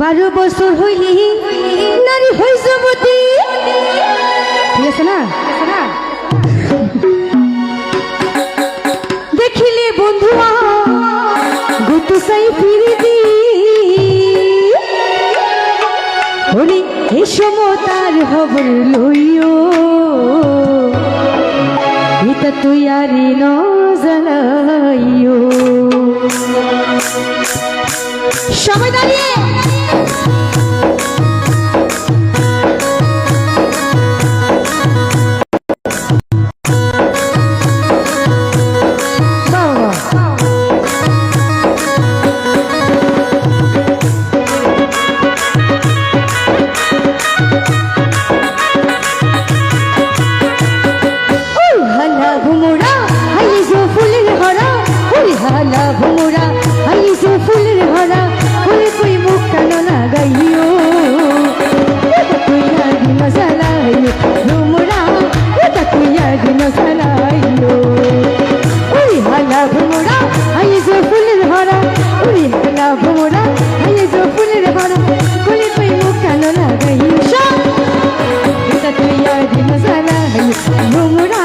বারো বছর হইলি, নারী হই যুবতী ঠিক আছে না? দেখিলে বন্ধু গুতু সাই ফিরিতি। হরি এ সমতার খবর লইও। এটা তুই আর ন জ্বালাইও সবাই দাঁড়িয়ে। 能不让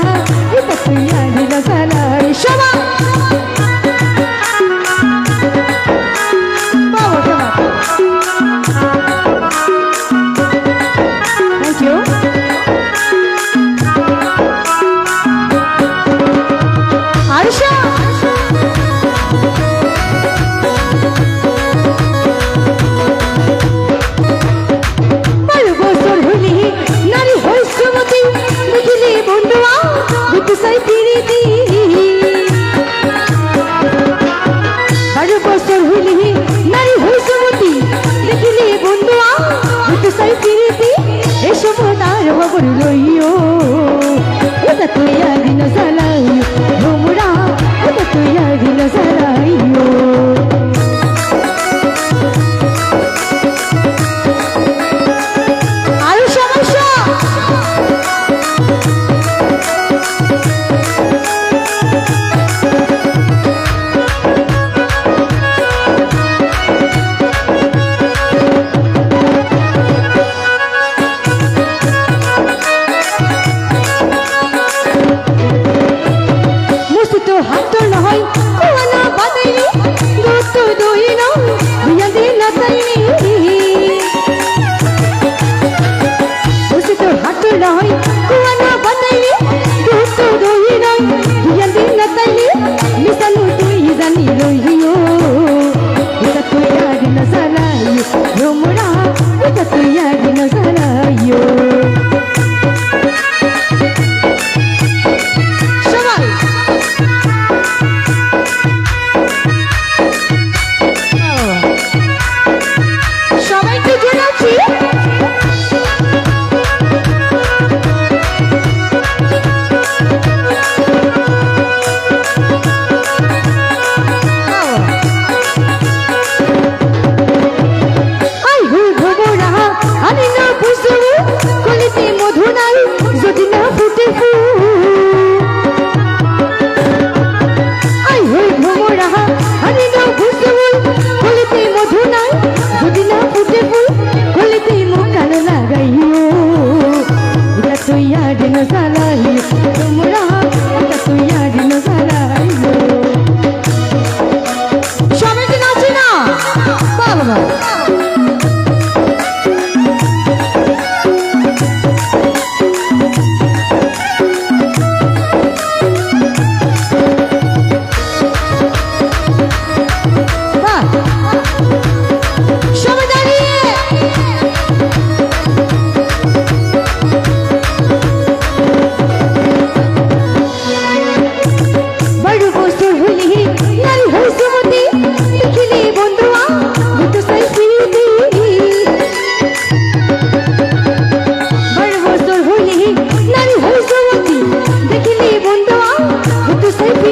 হাত নয় Bye. Would you say?